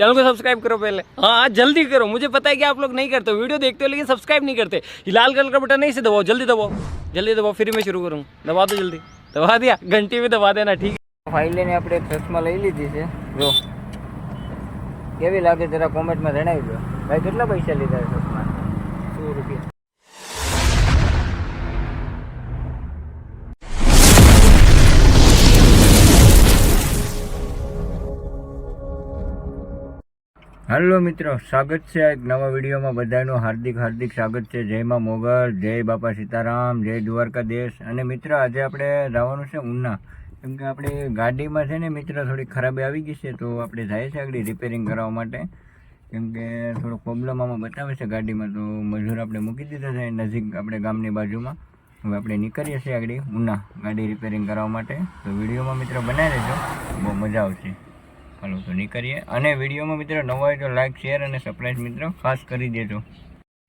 Channel को subscribe करो पहले हाँ हाँ जल्दी करो मुझे पता है कि आप लोग नहीं करते हो वीडियो देखते हो लेकिन सब्सक्राइब नहीं करते ये लाल कलर का बटन नहीं से दबाओ जल्दी दबाओ जल्दी दबाओ फिर मैं शुरू करूँ दबा दो जल्दी दबा दिया घंटी भी दबा देना ठीक ફાઇલને આપણે ચશ્મા લઈ લીધી છે જો કેવી લાગે જરા કોમેન્ટમાં જણાવી દો ભાઈ કેટલા પૈસા લીધા છે ચશ્મા સો રૂપિયા હેલો મિત્રો, સ્વાગત છે એક નવા વિડીયોમાં બધાનું હાર્દિક હાર્દિક સ્વાગત છે. જય માં મોગલ, જય બાપા સીતારામ, જય દ્વારકાધીશ અને મિત્ર, આજે આપણે જવાનું છે ઉના. કેમ કે આપણે ગાડીમાં છે ને મિત્ર, થોડી ખરાબી આવી ગઈ છે, તો આપણે જાય છે આગળ રિપેરિંગ કરાવવા માટે. કેમ કે થોડો પ્રોબ્લેમ આમાં બતાવે છે ગાડીમાં, તો મજૂર આપણે મૂકી દીધા છે નજીક આપણે ગામની બાજુમાં. હવે આપણે નીકળીએ છીએ આગળ ઉના ગાડી રિપેરિંગ કરાવવા માટે. તો વિડીયોમાં મિત્રો બનાવી દેજો, બહુ મજા આવશે. ચાલો તો નીકળીએ. અને વિડીયોમાં મિત્રો નવા હોય તો લાઈક શેર અને સબસ્ક્રાઈબ મિત્રો ખાસ કરી દેજો.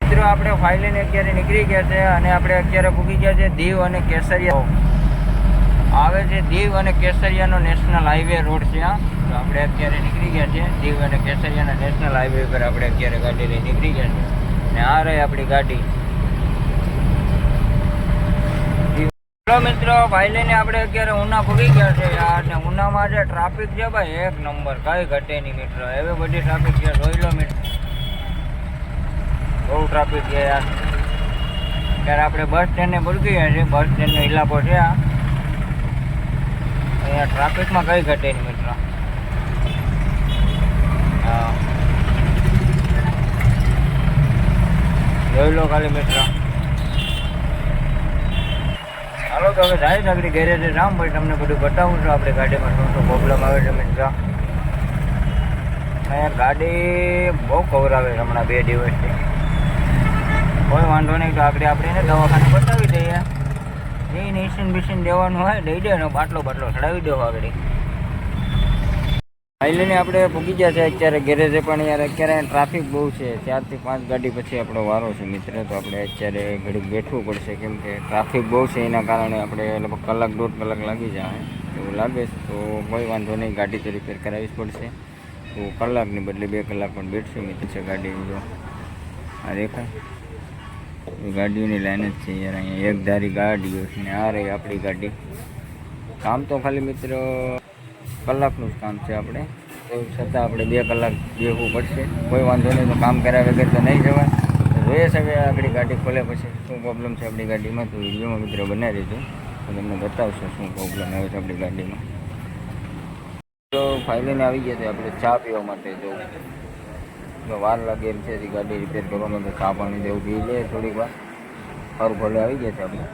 મિત્રો, આપણે ફાઇલીને અત્યારે નીકળી ગયા છે અને આપણે અત્યારે પૂગી ગયા છે દીવ અને કેસરિયા. આવે છે દીવ અને કેસરિયાનો નેશનલ હાઈવે રોડ છે આ. તો આપણે અત્યારે નીકળી ગયા છે દીવ અને કેસરિયાના નેશનલ હાઈવે પર આપણે અત્યારે ગાડી લઈ નીકળી ગયા છે. અને આ રહી આપણી ગાડી. ચલો મિત્રો, ભાઈ લઈને આપણે અત્યારે ઉના ભૂગી ગયા છે યાર, ને ઉનામાં જે ટ્રાફિક છે ભાઈ, એક નંબર, કઈ ઘટે નહીં મિત્રો. એવી બધી ટ્રાફિક છે, જોઈ લો મિત્રો. બહુ ટ્રાફિક છે યાર. ત્યારે આપણે બસ સ્ટેન્ડને ભૂલકી ગયા છીએ. બસ સ્ટેન્ડનો ઇલાકો છે આ. અહીંયા ટ્રાફિકમાં કઈ ઘટે નહીં મિત્રો. જોઈ લો ખાલી મિત્રો. હાલો તો હવે જાય આપણે ગેરેજે. જામ ભાઈ, તમને બધું બતાવું છું. આપણે ગાડીમાં શું શું પ્રોબ્લેમ આવે છે મિત્ર અહીંયા ગાડી બહુ કવરાવે છે હમણાં બે દિવસથી. કોઈ વાંધો નહીં, તો આગળ આપણે એને દવાખાને બતાવી દઈએ. એ નિશિન બિશિન દેવાનું હોય, દઈ દે ને બાટલો બાટલો ચડાવી દેવો આગળ. ફાઇનલી આપણે ભૂગી ગયા છે અત્યારે ગેરેજે, પણ યાર અત્યારે ટ્રાફિક બહુ છે. ચારથી પાંચ ગાડી પછી આપણો વારો છે મિત્ર, તો આપણે અત્યારે ઘડીક બેઠવું પડશે કેમ કે ટ્રાફિક બહુ છે, એના કારણે આપણે લગભગ કલાક, દોઢ કલાક લાગી જાય. એવું લાગે છે, તો કોઈ વાંધો નહીં, ગાડી તો રિપેર કરાવવી જ પડશે. તો કલાકની બદલે બે કલાક પણ બેઠશું મિત્ર છે ગાડી જો આ દેખાય. ગાડીઓની લાઈન જ છે યાર, અહીંયા એક ધારી ગાડીઓ છે ને આ રહી આપણી ગાડી. કામ તો ખાલી મિત્ર કલાકનું જ કામ છે આપણે. તો છતાં આપણે બે કલાક બેસવું પડશે. કોઈ વાંધો નહીં, તો કામ કર્યા વગર તો નહીં જવાય. જોઈએ છે હવે આપણી ગાડી ખોલે પછી શું પ્રોબ્લેમ છે આપણી ગાડીમાં. તો વિડીયોમાં મિત્રો બનાવી દેજો તો તમને બતાવશો શું પ્રોબ્લેમ આવે છે આપણી ગાડીમાં. તો ફાઇલીને આવી ગયા છે આપણે ચા પીવા માટે. જો જો વાર લાગે એમ છે ગાડી રિપેર કરવામાં તો ચા પાણી જેવું પી લે થોડીક વાર. સારું ભલે આવી ગયા છે આપણે.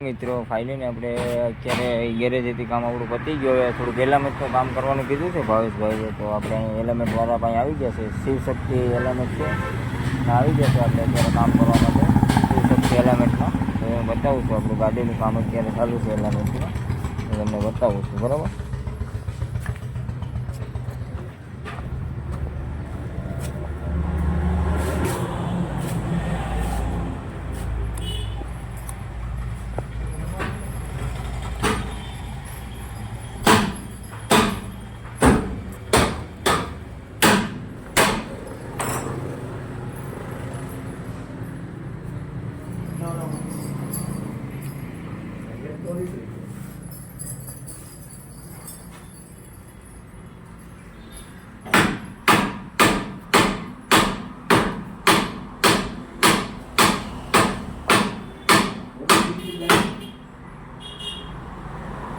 મિત્રો ફાઇનલી આપણે અત્યારે ગેરેજેથી કામ આપણું પતી ગયું. હવે થોડુંક એલામેન્ટનું કામ કરવાનું કીધું છે ભાવેશભાઈએ, તો આપણે અહીં એલામેન્ટ વાળા પાસે આવી ગયા છે. શિવશક્તિ એલામેન્ટ છે. આવી ગયા છે આપણે અત્યારે કામ કરવા માટે. શિવશક્તિ એલામેન્ટમાં તો બતાવું છું આપણું ગાડીનું કામ અત્યારે ચાલુ છે એલામેન્ટમાં તમને બતાવું છું, બરાબર?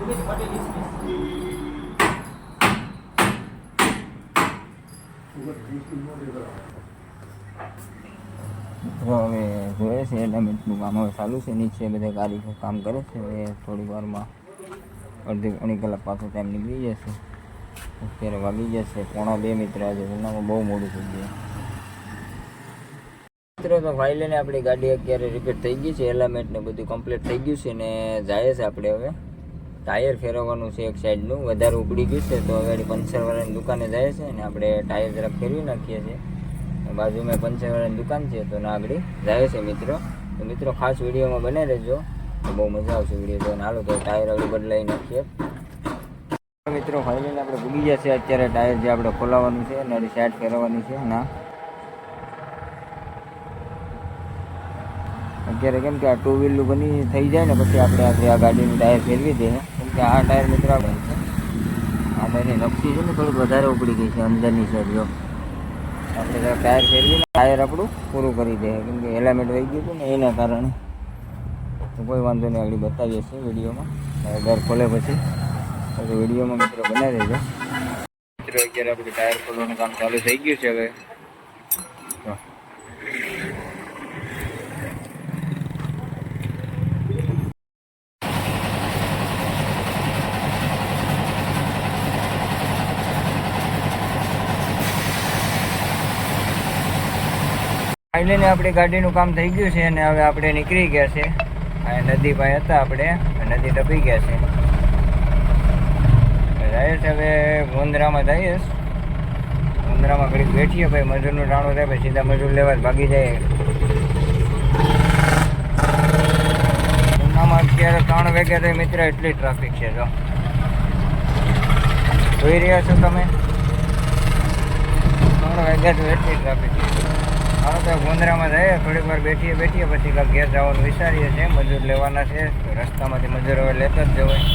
મિત્રો હવે જોઈએ છે એલામેન્ટનું કામ. હવે ચાલુ છે, નીચે બધા કારીગર કામ કરે છે. હવે થોડી વારમાં અડધી ઘણી કલાક પાછો ટાઈમ નીકળી જશે. અત્યારે વાગી જશે. પોણા બે મિત્ર આજે ઉનામાં બહુ મોડું થઈ ગયું. મિત્રો, તો ભાઈ લઈને આપણી ગાડી અત્યારે રિપેર થઈ ગઈ છે. એલામેન્ટ ને બધું કમ્પ્લીટ થઈ ગયું છે ને જાય છે આપણે હવે. ટાયર ફેરવવાનું છે એક સાઈડનું, વધારે ઉપડી ગયું છે, તો હવે પંચરવાળાની દુકાને જાય છે ને આપણે ટાયર જરાક ફેરવી નાખીએ છીએ. બાજુમાં પંચરવાળાની દુકાન છે, તો ના આગળ જાય છે મિત્રો. તો મિત્રો, ખાસ વિડીયોમાં બને રહેજો. બહુ મજા આવશે વીડિયો જોઈને હાલો, તો ટાયર આગળ બદલાઈ નાખીએ. મિત્રો ફાઇનલી આપણે ભૂલી ગયા છે અત્યારે ટાયર જે આપણે ખોલાવવાનું છે અને સાઈડ ફેરવવાની છે ના અત્યારે કેમ કે આ ટુ વ્હીલનું બની થઈ જાય ને, પછી આપણે આ ગાડીનું ટાયર ફેરવી દઈએ. કે આ ટાયર મિત્રો આ ટાયરની નકશી છે ને થોડીક વધારે ઉપડી ગઈ છે અંદરની સાઈડ આપણે ટાયર ફેરવીને ટાયર આપણું પૂરું કરી દે. કેમ કે હેલામેટ વહી ગયું હતું ને એના કારણે. તો કોઈ વાંધો નહીં, આગળ બતાવીએ છીએ વિડીયોમાં. દર ખોલે પછી. પછી વિડીયોમાં મિત્રો બનાવી દેજો. મિત્રો, અત્યારે આપણે ટાયર ખોલવાનું કામ ચાલુ થઈ ગયું છે હવે જો. ફાઇનલી આપણી ગાડીનું કામ થઈ ગયું છે અને હવે આપણે નીકળી ગયા છે. આ નદી પાસે હતા આપણે નદી ટપી ગયા છે. જાય છે હવે ગોંદરામાં જઈએ ગોંદરામાં ઘડીક બેઠીએ ભાઈ, મજૂરનું ટાણું થાય, પછી સીધા મજૂર લેવા ભાગી જાય. ઉનામાં અત્યારે ત્રણ વાગ્યા તો મિત્ર, એટલી ટ્રાફિક છે જો. જોઈ રહ્યા છો તમે? ત્રણ વાગ્યા તો એટલી ટ્રાફિક છે. હા તો ગોંદરામાં જઈએ થોડીક વાર બેઠીએ બેઠીએ પછી કાંક ઘેર જવાનું વિચારીએ છીએ. મજૂર લેવાના છે રસ્તામાંથી મજૂર હવે લેતા જ જવાય.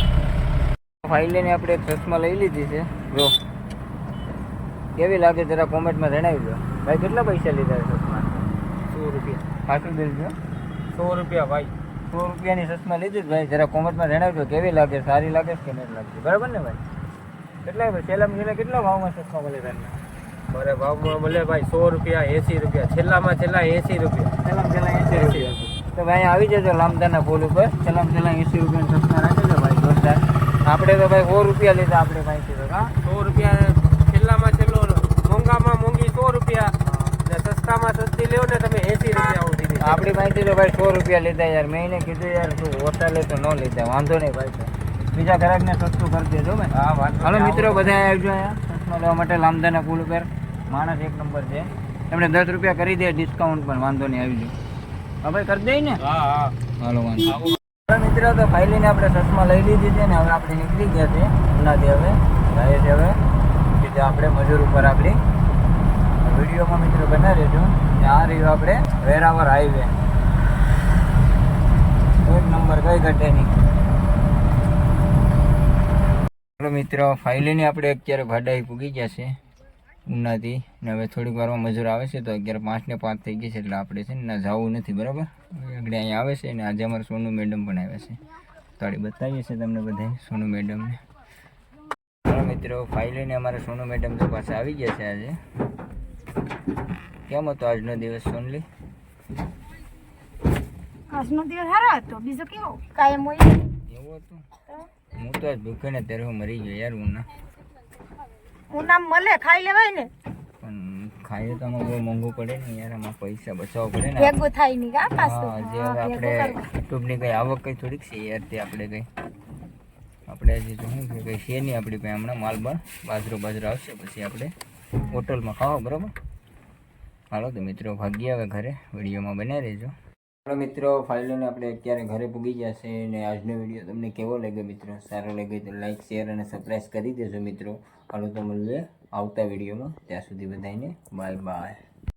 ફાઇલીને આપણે એક ચશ્મા લઈ લીધી છે. જો. કેવી લાગે જરા કોમેન્ટમાં જણાવી દો ભાઈ કેટલા પૈસા લીધા છે ચશ્મા સો રૂપિયા. પાછું દેજો સો રૂપિયા ભાઈ. સો રૂપિયાની ચશ્મા લીધી ભાઈ. જરા કોમેન્ટમાં જણાવજો કેવી લાગે? સારી લાગે કે નહીં લાગે? બરાબર ને ભાઈ? કેટલા સેલામ કેટલા ભાવમાં ચશ્મા મળી તમને મારે ભાવમાં મળે ભાઈ સો રૂપિયા એસી રૂપિયા. છેલ્લામાં છેલ્લા એસી રૂપિયા. છેલ્લા છેલ્લા એસી રૂપિયા. તો ભાઈ આવી જજો લામદાના પુલ ઉપર. છેલ્લા છેલ્લા એસી રૂપિયા સસ્તા રાખી ભાઈ જોરદાર. આપણે તો ભાઈ સો રૂપિયા લીધા આપણે ભાઈ હા? સો રૂપિયા છેલ્લામાં છેલ્લો મોંઘામાં મોંઘી સો રૂપિયા. ને સસ્તામાં સસ્તી લેવો ને તમે એસી રૂપિયા સુધી આપણી પાસેથી તો ભાઈ સો રૂપિયા લીધા યાર. મેં એને કીધું યાર તું હોટલે તો ન લીધા. વાંધો નહીં ભાઈ. બીજા ગ્રાહકને સસ્તું કરી દેજો ભાઈ. હા હાલો મિત્રો બધા આવજો અહીંયા. ચશ્મા લેવા માટે લામદાના પુલ ઉપર. માણસ એક નંબર છે. એમણે દસ રૂપિયા કરી દે ડિસ્કાઉન્ટ પણ વાંધો નહીં આવી જાય હા ભાઈ કરી દઈ ને. હા હા. હાલો વાંધો હવે મિત્રો તો ફાઇલીને આપણે સસમાં લઈ લીધી છે ને હવે આપણે નીકળી ગયા છે. હમણાંથી હવે જાય છે હવે. સીધા આપણે મજૂર ઉપર આપણી વિડીયોમાં મિત્રો બના રહેજો આ રહ્યું આપણે વેરાવર હાઈવે એક નંબર કઈ ઘટે નહીં. મિત્રો ફાઇલીને આપણે અત્યારે ભાડાઈ પૂગી ગયા છે ઉનાથી. ને હવે થોડીક વારમાં મજૂર આવે છે તો અગિયાર પાંચ ને પાંચ થઈ ગઈ છે એટલે આપણે છે ને જવું નથી બરાબર? આગળ અહીંયા આવે છે ને આજે અમારે સોનુ મેડમ પણ આવ્યા છે. તો આડી બતાવીએ છીએ તમને બધાને સોનુ મેડમને. મિત્રો ફાઇલીને અમારે સોનુ મેડમ તો પાસે આવી ગયા છે આજે. કેમ હતો આજનો દિવસ સોનલી? આજનો દિવસ સારો હતો બીજો કેવો? કાયમ હોય એવું હતું? હું તો આજ ભૂખે ને ત્યારે હું મરી ગયો યાર હું ના હું નામ મળે ખાઈ લેવાય ને? ખાઈએ તો બહુ મોંઘું પડે ને યાર આમાં પૈસા બચાવવા પડે ને ભેગું થાય નહીં કા પાછું? જે આપણે. યુટ્યુબની કઈ આવક કઈ થોડીક છે યાર તે આપણે કઈ. આપણે હજી તો શું કે કઈ છે નહીં આપણી પાસે હમણાં માલ બાર બાજરો બાજરો આવશે પછી આપણે હોટલમાં ખાવા બરાબર? હાલો તો મિત્રો ભાગ્ય હવે ઘરે વિડીયોમાં બનાવી રહેજો. ચાલો મિત્રો, ફાઇલોને આપણે અત્યારે ઘરે પૂગી છે અને આજનો વીડિયો તમને કેવો લાગ્યો મિત્રો? સારો લાગ્યો તો લાઇક શેર અને સબસ્ક્રાઈબ કરી દેજો મિત્રો. હાલો તો મળીએ આવતા વિડીયોમાં. ત્યાં સુધી બધાને બાય બાય